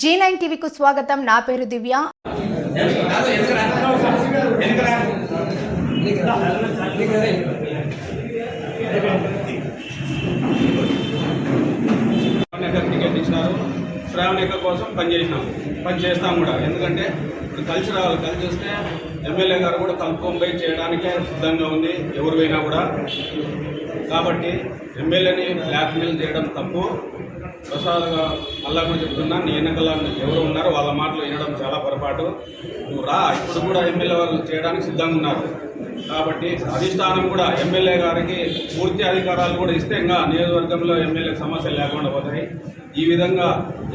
G nine టీవీకు స్వాగతం. నా పేరు దివ్య. టికెట్ ఇచ్చినారు. శ్రావణిక కోసం పనిచేసినాం పని చేస్తాం కూడా. ఎందుకంటే ఇప్పుడు కలిసి రావాలి. కలిసి వస్తే ఎమ్మెల్యే గారు కూడా కలుపుకొని చేయడానికే సిద్ధంగా ఉంది. ఎవరు పోయినా కూడా. కాబట్టి ఎమ్మెల్యేని బ్లాక్మెయిల్ చేయడం తప్పు. ప్రసాద్గా మళ్ళా కూడా చెప్తున్నా నీ ఎన్నికల ఎవరు ఉన్నారో వాళ్ళ మాటలు వినడం చాలా పొరపాటు. నువ్వు రా ఇప్పుడు కూడా ఎమ్మెల్యే వాళ్ళు చేయడానికి సిద్ధంగా ఉన్నారు. కాబట్టి అధిష్టానం కూడా ఎమ్మెల్యే గారికి పూర్తి అధికారాలు కూడా ఇస్తే ఇంకా నియోజకవర్గంలో ఎమ్మెల్యే సమస్యలు లేకుండా పోతాయి. ఈ విధంగా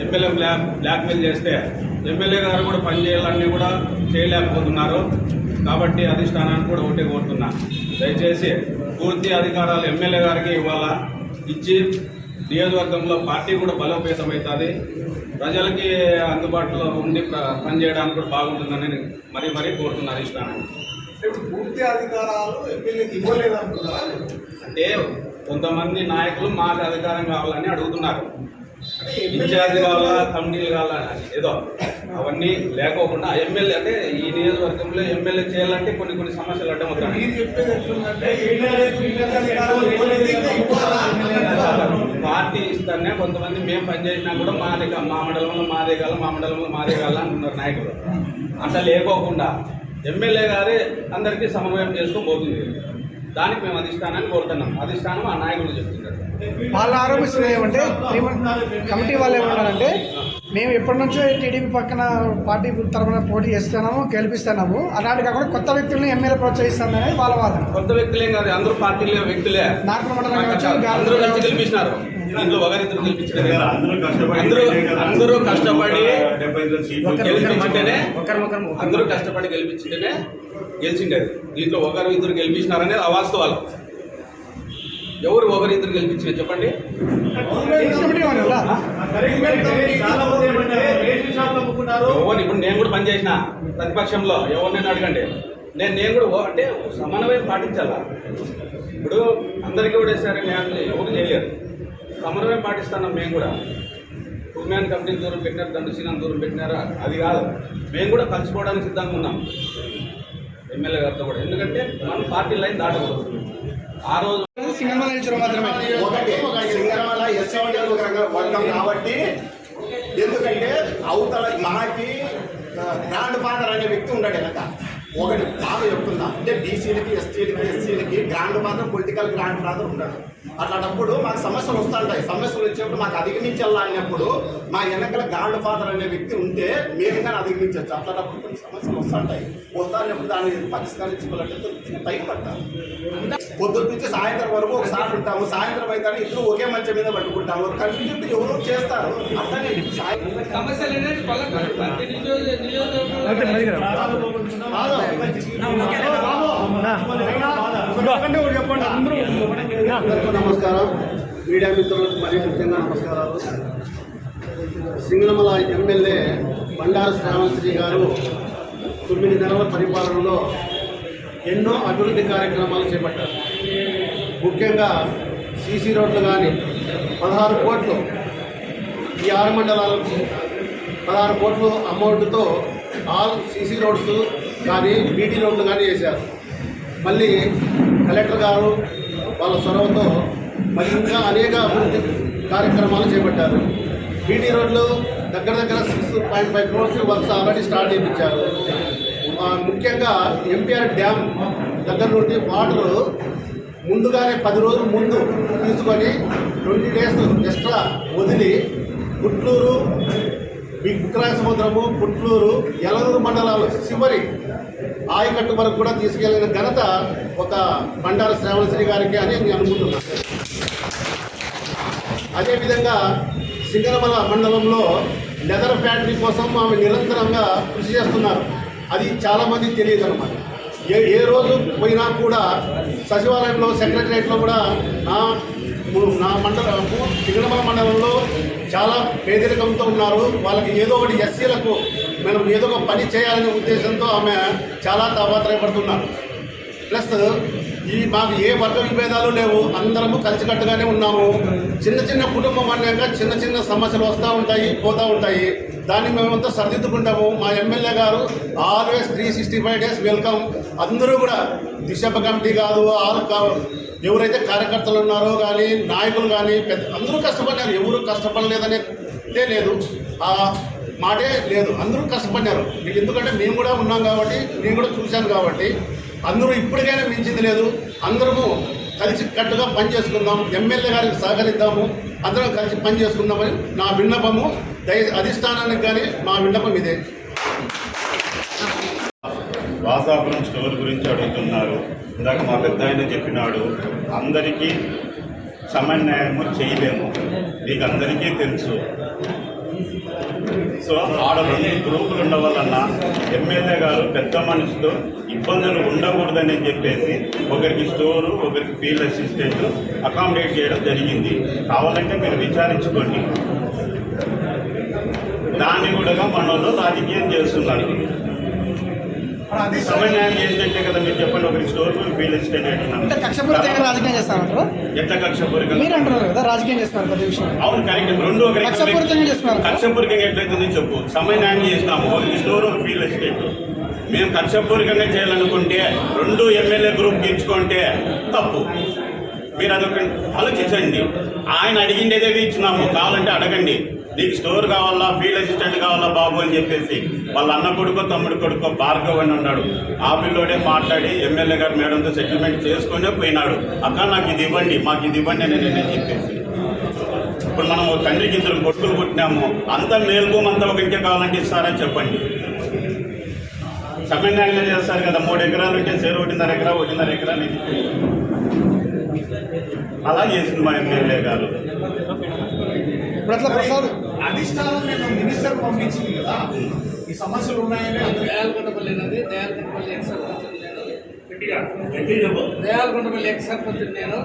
ఎమ్మెల్యే బ్లాక్ బ్లాక్మెయిల్ చేస్తే ఎమ్మెల్యే గారు కూడా పనిచేయాలన్నీ కూడా చేయలేకపోతున్నారు. కాబట్టి అధిష్టానాన్ని కూడా ఒకటే కోరుతున్నా. దయచేసి పూర్తి అధికారాలు ఎమ్మెల్యే గారికి ఇవ్వాలా? ఇచ్చి నియోజకవర్గంలో పార్టీ కూడా బలోపేతం అవుతుంది ప్రజలకి అందుబాటులో ఉండి పనిచేయడానికి కూడా బాగుంటుందని నేను మరీ మరీ కోరుతున్నా అధిష్టానాన్ని ఇప్పుడు పూర్తి అధికారాలు ఎమ్మెల్యేకి అంటే కొంతమంది నాయకులు మాకు అధికారం కావాలని అడుగుతున్నారు. ఇన్ఛార్జ్ కావాలా కమిటీలు కావాలా ఏదో అవన్నీ లేకోకుండా ఎమ్మెల్యే అంటే ఈ నియోజకవర్గంలో ఎమ్మెల్యే చేయాలంటే కొన్ని కొన్ని సమస్యలు అడ్డం అవుతాయి మీరు చెప్పేది ఎట్లుందంటే ఎమ్మెల్యేకి పూర్తి అధికారాలు ఇవ్వలేదు ఇంకా ఇవ్వాలా అన్నట్టు. పార్టీ ఇస్తానే కొంతమంది మేము పనిచేసినా కూడా మాదే మా మండలంలో మాదే కాల మా మండలంలో మాదే కాల అంటున్నారు నాయకులు. అట్లా లేకోకుండా ఎమ్మెల్యే గారే అందరికీ సమన్వయం చేసుకొని పోతుంది. దానికి మేము అధిష్టానాన్ని కోరుతున్నాం. అధిష్టానం ఆ నాయకులు చెప్తున్నారు వాళ్ళు ఆరోపిస్తున్నది ఏమంటే కమిటీ వాళ్ళు ఏమన్నారంటే మేము ఎప్పటి నుంచో టీడీపీ పక్కన పార్టీ తరఫున పోటీ చేస్తున్నాము గెలిపిస్తున్నాము. అలాంటి కాకుండా కొత్త వ్యక్తులను ఎమ్మెల్యే ప్రోత్సహిస్తామనేది వాళ్ళ వాదన. కొత్త వ్యక్తులేం కాదు అందరూ పార్టీలే వ్యక్తులే. నార్మల్ మండలం అందరూ గాలి కలిసి గెలిపించినారు దీంట్లో ఒకరిద్దరు అందరూ కష్టపడి అందరూ అందరూ కష్టపడి గెలిపించింటేనే అందరూ కష్టపడి గెలిపించింటేనే గెలిచిండేది. దీంట్లో ఒకరు ఇద్దరు గెలిపించినారనేది అవాస్తవాలు ఎవరు ఒకరు ఇద్దరు గెలిపించారు చెప్పండి? ఎవరు ఇప్పుడు నేను కూడా పనిచేసిన ప్రతిపక్షంలో ఎవరినైనా అడగండి. నేను నేను కూడా అంటే సమన్వయం పాటించాలా? ఇప్పుడు అందరికీ కూడా సరే నేను ఎవరు చేయలేరు సమన్వయం పాటిస్తున్నాం మేము కూడా. ఉమెన్ కమిటీ దూరం పెట్టినారు దండుసీనం దూరం పెట్టినారా? అది కాదు. మేము కూడా కలిసిపోవడానికి సిద్ధంగా ఉన్నాం. ఎమ్మెల్యే గారితో కూడా. ఎందుకంటే మనం పార్టీ లైన్ దాటకూడదు. ఆ రోజు సినిమా ఇచ్చారు మాత్రమే. ఒకటి సింగరమల ఎస్ఎండి వర్గం కాబట్టి ఎందుకంటే అవతల మనకి గ్రాండ్ ఫాదర్ అనే వ్యక్తి ఉన్నాడు వెనక. ఒకటి బాగా చెప్తున్నా. అంటే బీసీలకి ఎస్టీలకి ఎస్సీలకి grandfather political grandfather ఉన్నాడు అట్లాంటప్పుడు మాకు సమస్యలు వస్తుంటాయి. సమస్యలు వచ్చినప్పుడు మాకు అధిగమించాలా అన్నప్పుడు మా వెనకల గ్రాండ్ ఫాదర్ అనే వ్యక్తి ఉంటే మేము కానీ అధిగమించవచ్చు. అట్లాంటప్పుడు కొన్ని సమస్యలు వస్తుంటాయి. వస్తానప్పుడు దాన్ని పరిష్కరించుకోవాలంటే టైం పట్టాలి పొద్దున్న నుంచి సాయంత్రం వరకు ఒకసారి ఉంటాము. సాయంత్రం అయితే ఇద్దరు ఒకే మంచం మీద పట్టుకుంటాము కంటిన్యూ ఎవరో చేస్తారు. అట్లనే సాయం- అందరికీ నమస్కారం. మీడియా మిత్రులకు మరియు ముఖ్యంగా నమస్కారాలు. సింగనమల ఎమ్మెల్యే బండారు శ్రావణశ్రీ గారు తొమ్మిది నెలల పరిపాలనలో ఎన్నో అభివృద్ధి కార్యక్రమాలు చేపట్టారు. ముఖ్యంగా సీసీ రోడ్లు కానీ పదహారు కోట్లు ఈ ఆరు మండలాలకు పదహారు కోట్లు అమౌంట్తో ఆల్ సీసీ రోడ్స్ కానీ బీటీ రోడ్లు కానీ వేశారు మళ్ళీ కలెక్టర్ గారు వాళ్ళ చొరవతో మరి ఇంకా అనేక అభివృద్ధి కార్యక్రమాలు చేపట్టారు. బీటీ రోడ్లు దగ్గర దగ్గర six point five crores works already start చేయించారు ముఖ్యంగా ఎంపీఆర్ డ్యామ్ దగ్గర నుండి వాటర్ ముందుగానే పది రోజుల ముందు తీసుకొని ట్వంటీ డేస్ ఎక్స్ట్రా వదిలి గుట్లూరు బిగ్ సముద్రము పుట్లూరు ఎలనూరు మండలాలు చివరి ఆయకట్టు వరకు కూడా తీసుకెళ్ళిన ఘనత ఒక బండారు శ్రావణశ్రీ గారికి అని నేను అనుకుంటున్నాను అదేవిధంగా సింగరమల మండలంలో లెదర్ ఫ్యాక్టరీ కోసం ఆమె నిరంతరంగా కృషి చేస్తున్నారు. అది చాలామంది తెలియదు అనమాట ఏ ఏ రోజు పోయినా కూడా సచివాలయంలో సెక్రటరియట్లో కూడా నా నా మండలము సింగరమల మండలంలో చాలా పేదరికంతో ఉన్నారు. వాళ్ళకి ఏదో ఒకటి ఎస్సీలకు మనం ఏదో ఒక పని చేయాలనే ఉద్దేశంతో ఆమె చాలా తాపత్రయపడుతున్నారు. ప్లస్ ఈ మాకు ఏ వర్గ విభేదాలు లేవు. అందరము కలిసికట్టుగానే ఉన్నాము. చిన్న చిన్న కుటుంబం అన్నాక చిన్న చిన్న సమస్యలు వస్తూ ఉంటాయి పోతూ ఉంటాయి. దాన్ని మేమంతా సరిదిద్దుకుంటాము. మా ఎమ్మెల్యే గారు always three sixty five days welcome అందరూ కూడా దిశప కమిటీ కాదు ఆల్ ఎవరైతే కార్యకర్తలు ఉన్నారో కానీ నాయకులు కానీ పెద్ద అందరూ కష్టపడినారు ఎవరు కష్టపడలేదనే లేదు. ఆ మాటే లేదు. అందరూ కష్టపడినారు ఎందుకంటే మేము కూడా ఉన్నాం కాబట్టి నేను కూడా చూశాను కాబట్టి అందరూ ఇప్పటికైనా మించింది లేదు. అందరము కలిసి కట్టుగా పనిచేసుకుందాం ఎమ్మెల్యే గారికి సహకరిద్దాము అందరం కలిసి పనిచేసుకుందామని నా విన్నపము దయ అధిష్టానానికి కానీ మా విన్నపం ఇదే. వాసాపురం స్టోర్ గురించి అడుగుతున్నారు. ఇందాక మా పెద్ద ఆయన చెప్పినాడు అందరికీ సమన్వయము చేయలేము. మీకు అందరికీ తెలుసు. సో ఆడ గ్రూపులు ఉండవలన ఎమ్మెల్యే గారు పెద్ద మనిషితో ఇబ్బందులు ఉండకూడదని చెప్పేసి ఒకరికి స్టోరు ఒకరికి ఫీల్డ్ అసిస్టెంట్ అకామిడేట్ చేయడం జరిగింది. కావాలంటే మీరు విచారించుకోండి. దాన్ని కూడా మనలో రాజకీయం చేస్తున్నారు. సమన్వయం చేసినట్టే కదా మీరు చెప్పండి అంటే కక్షపూరితంగా రాజకీయం ఎట్లా మీరు కదా రాజకీయం చేస్తున్నారు ప్రతి విషయం అవును కరెక్ట్. రెండు కక్షపూరితంగా చేస్తున్నారు. ఎట్లయితుంది చెప్పు. సమన్వయం ఒకరికి స్టోర్ ఒక ఫీల్డ్ అసిస్టెంట్ మేము కక్షపూరికంగా చేయాలనుకుంటే రెండు ఎమ్మెల్యే గ్రూప్ గెలుచుకుంటే తప్పు. మీరు అదొక ఆలోచించండి. ఆయన అడిగిండేదే ఇచ్చినాము. కావాలంటే అడగండి. నీకు స్టోర్ కావాలా ఫీల్డ్ అసిస్టెంట్ కావాలా బాబు అని చెప్పేసి వాళ్ళ అన్న కొడుకో తమ్ముడు కొడుకో భార్గవ్ అని ఉన్నాడు. ఆ పిల్లోడే మాట్లాడి ఎమ్మెల్యే గారు మేడంతో సెటిల్మెంట్ చేసుకునే పోయినాడు. అక్క నాకు ఇది ఇవ్వండి మాకు ఇది ఇవ్వండి అని నేను చెప్పేసి. ఇప్పుడు మనం తండ్రికి ఇద్దరు కొట్టుకులు పుట్టినాము. అంత మేల్కో అంత ఒక ఇంకే కావాలంటే ఇస్తారని చెప్పండి. సమన్యాయంగా చేస్తారు కదా మూడు ఎకరాలు ఉంటే సేరు ఒకటిన్నర ఎకరా ఒకటిన్నర ఎకరా అనేది అలా చేసింది మా ఎమ్మెల్యే గారు. ప్రసాద్. అధిష్టానం నేను మినిస్టర్ పంపించింది కదా. ఈ సమస్యలు ఉన్నాయని దయాలకొండపల్లి అనేది దయాలకొండపల్లి ఎక్స్ సర్పంచ్ నేను. దయాలకొండపల్లి ఎక్స్ సర్పంచ్ నేను.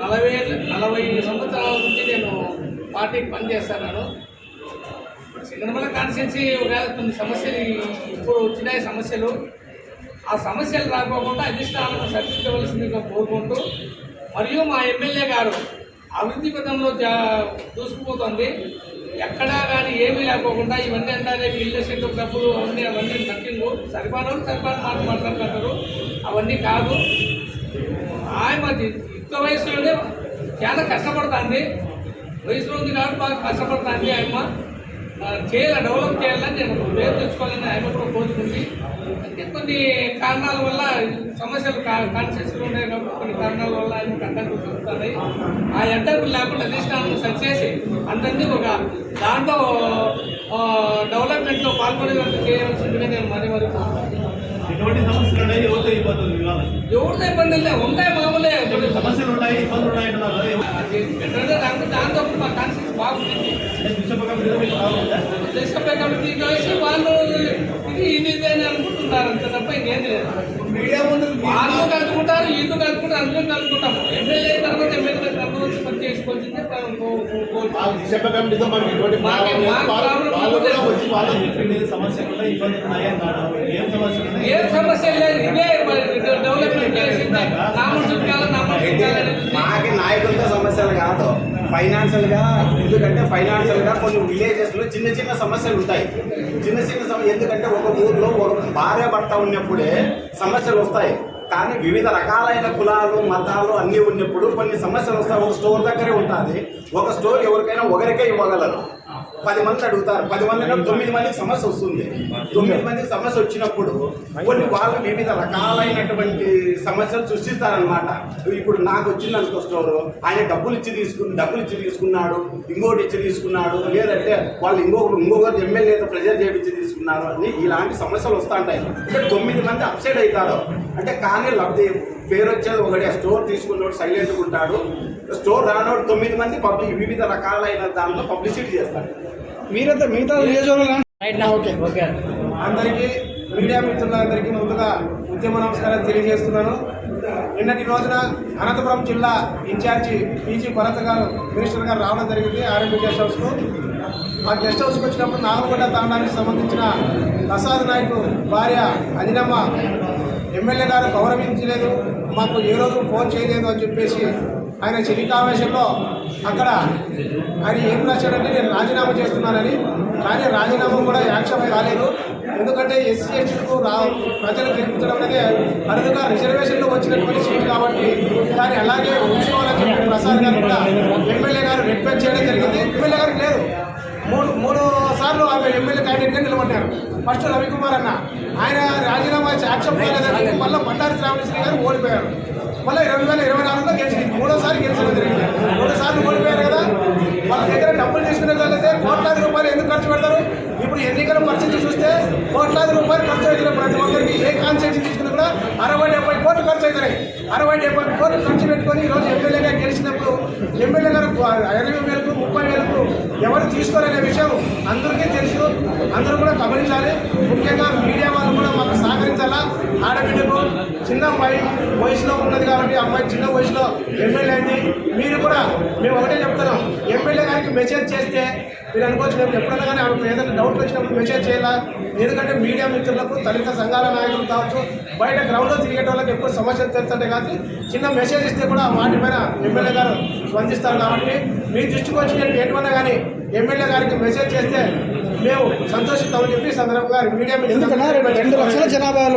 నలభై నలభై సంవత్సరాల నుంచి నేను పార్టీకి పనిచేస్తున్నాను. సినిమాల కాన్స్టిట్యున్సీ ఒకవేళ కొన్ని సమస్యలు ఇప్పుడు వచ్చినాయి సమస్యలు. ఆ సమస్యలు రాకోకుండా అధిష్టానం సరిదిద్దవలసిందిగా కోరుకుంటూ మరియు మా ఎమ్మెల్యే గారు అభివృద్ధి పథంలో దూసుకుపోతుంది. ఎక్కడా కానీ ఏమీ లేకోకుండా ఇవన్నీ అంటే బిల్లు సెంటు డబ్బులు అవన్నీ అవన్నీ కట్టింగు సరిపాను సరిపాను మాట మాట్లాడుతున్నారు అవన్నీ కాదు. ఆయన యుక్త వయసులోనే చాలా కష్టపడుతుంది. వయసులో ఉంది కాబట్టి బాగా కష్టపడుతుంది ఆయమ్మ. ఆ, చేయాలి డెవలప్ చేయాలని నేను పేరు తెచ్చుకోవాలని ఆయమ్మ కోరుకుంది అంటే కొన్ని కారణాల వల్ల సమస్యలు కాన్షియస్లు ఉన్నాయి కాబట్టి కొన్ని కారణాల వల్ల ఆయన అడ్డంకులు జరుగుతున్నాయి ఆ అడ్డంకులు లేకుండా అధిష్టానం సరి చేసి అందరినీ ఒక దాంట్లో ఆ, డెవలప్మెంట్లో పాల్గొనేటట్టు చేయవలసిందిగా నేను మరి మరి. ఎటువంటి సమస్యలు ఉన్నాయి? ఎవరితో ఇబ్బందులు ఎవరితో ఇబ్బంది లేదు ఉంటాయి మామూలే. సమస్యలు ఉన్నాయి ఇబ్బందులు ఉన్నాయి దాంతో దాంతో మా మీకు బాగుందా? దేశపై కమిటీ కలిసి వాళ్ళు ఇది ఇది ఇది అని అనుకుంటున్నారు లేదు. మీడియా ముందు వాళ్ళు కలుపుకుంటారు వీళ్ళు కలుపుకుంటారు అందరం కలుపుకుంటాము. ఎమ్మెల్యే తర్వాత ఎమ్మెల్యే పని చేసుకోవాల్సిందే ఏం సమస్య లేదు ఇదే మరి డెవలప్మెంట్ చేసిందే. మాకి నాయకులతో సమస్యలు కాదు. ఫైనాన్షియల్గా ఎందుకంటే ఫైనాన్షియల్గా కొన్ని విలేజెస్లో చిన్న చిన్న సమస్యలు ఉంటాయి. చిన్న చిన్న సమస్య ఎందుకంటే ఒక ఊర్లో ఒక భార్య భర్త ఉన్నప్పుడే సమస్యలు వస్తాయి. కానీ వివిధ రకాలైన కులాలు మతాలు అన్నీ ఉన్నప్పుడు కొన్ని సమస్యలు వస్తాయి. ఒక స్టోర్ దగ్గరే ఉంటుంది. ఒక స్టోర్ ఎవరికైనా ఒకరికే ఇవ్వగలరు. పది మంది అడుగుతారు. పది మంది తొమ్మిది మందికి సమస్య వస్తుంది. తొమ్మిది మందికి సమస్య వచ్చినప్పుడు కొన్ని వాళ్ళు వివిధ రకాలైనటువంటి సమస్యలు సృష్టిస్తారనమాట ఇప్పుడు నాకు వచ్చింది అనుకో స్టోరు ఆయన డబ్బులు ఇచ్చి తీసుకుని డబ్బులు ఇచ్చి తీసుకున్నాడు. ఇంకోటి ఇచ్చి తీసుకున్నాడు. లేదంటే వాళ్ళు ఇంకొకరు ఇంకొకరు ఎమ్మెల్యేతో ప్రెజర్ చేయించి తీసుకున్నారు అని ఇలాంటి సమస్యలు వస్తూ ఉంటాయి అంటే తొమ్మిది మంది అప్సెట్ అవుతారు. అంటే కానీ లబ్ధి పేరు వచ్చేది ఒకటి. ఆ స్టోర్ తీసుకున్నోడు సైలెంట్గా ఉంటాడు. స్టోర్ రానోడు తొమ్మిది మంది పబ్లిక్ వివిధ రకాలైన దాంట్లో పబ్లిసిటీ చేస్తాడు. మీరైతే మిగతా నియోజకవర్గం ఓకే ఓకే అందరికీ మీడియా మిత్రులందరికీ ముందుగా ఉద్యమ నమస్కారం తెలియజేస్తున్నాను. నిన్నటి రోజున అనంతపురం జిల్లా ఇన్ఛార్జి పీజీ భరత్ గారు మినిస్టర్ గారు రావడం జరిగింది ఆర్ఎంపీ గెస్ట్ హౌస్కు. ఆ గెస్ట్ హౌస్కి వచ్చినప్పుడు నాగకొండ తాండానికి సంబంధించిన ప్రసాద్ నాయక్ భార్య అనినమ్మ ఎమ్మెల్యే గారు గౌరవించలేదు. మాకు ఏ రోజు ఫోన్ చేయలేదు అని చెప్పేసి ఆయన చెలికావేశంలో అక్కడ ఆయన ఏం రాశాడంటే నేను రాజీనామా చేస్తున్నానని. కానీ రాజీనామా కూడా యాక్షన్ కాలేదు ఎందుకంటే ఎస్సీ ఎస్టీలకు రా ప్రజలు గెలిపించడం అనేది అరుదుగా రిజర్వేషన్లో వచ్చినటువంటి సీట్ కాబట్టి కానీ అలాగే ఉంచుకోవాలని చెప్పి ప్రసాద్ గారు కూడా ఎమ్మెల్యే గారు రిక్వెస్ట్ చేయడం జరిగింది. ఎమ్మెల్యే గారికి లేదు. మూడు మూడు సార్లు ఆమె ఎమ్మెల్యే క్యాండిడేట్గా నిలబడ్డారు. ఫస్ట్ రవికుమార్ అన్న. ఆయన రాజీనామా యాక్సెప్ట్ కాలేదని మళ్ళీ బండారి శ్రావణశ్రీ గారు ఓడిపోయారు. మళ్ళీ రెండు వేల ఇరవై నాలుగులో గెలిచింది. మూడోసారి గెలిచడం జరిగింది. మూడు సార్లు ఓడిపోయారు కదా. వాళ్ళ దగ్గర డబ్బులు తీసుకునే కోట్లాది రూపాయలు ఎందుకు ఖర్చు పెడతారు? ఇప్పుడు ఎన్నికల పరిస్థితి చూస్తే కోట్లాది రూపాయలు ఖర్చు అవుతున్నాయి ప్రతి ఒక్కరికి ఏ కాన్సెషన్ తీసుకున్నా కూడా అరవై డెబ్బై కోట్లు ఖర్చు అవుతున్నాయి అరవై డెబ్బై కోట్లు ఖర్చు పెట్టుకొని ఈరోజు ఎమ్మెల్యేగా గెలిచినప్పుడు ఎమ్మెల్యే గారు ఇరవై వేల ముప్పై వేలకు ఎవరు తీసుకోరనే విషయం అందరికీ తెలుసు. అందరూ కూడా గమనించాలి. ముఖ్యంగా మీడియా వాళ్ళు కూడా మాకు సహకరించాలా? ఆడబిడ్డకు చిన్న అమ్మాయి వయసులో ఉన్నది కాబట్టి అమ్మాయి చిన్న వయసులో ఎమ్మెల్యే అయింది మీరు కూడా మేము ఒకటే చెప్తున్నాం. ఎమ్మెల్యే గారికి మెసేజ్ చేస్తే మీరు అనుకోవచ్చు మేము ఎప్పుడైనా కానీ ఆమెకు ఏదైనా డౌట్ వచ్చినప్పుడు మెసేజ్ చేయాలా? ఎందుకంటే మీడియా మిత్రులకు దళిత సంఘాల నాయకులు కావచ్చు బయట గ్రౌండ్లో తిరిగే వాళ్ళకి ఎక్కువ సమస్యలు తెలుస్తుంటే కానీ చిన్న మెసేజ్ ఇస్తే కూడా వాటిపైన ఎమ్మెల్యే గారు స్పందిస్తారు కాబట్టి మీ దృష్టికి నేను ఎటువన్నా కానీ ఎమ్మెల్యే గారికి మెసేజ్ చేస్తే మేము సంతోషిస్తామని చెప్పి సందర్భంగా మీడియా ఎందుకంటే రెండు లక్షల జనాభాలు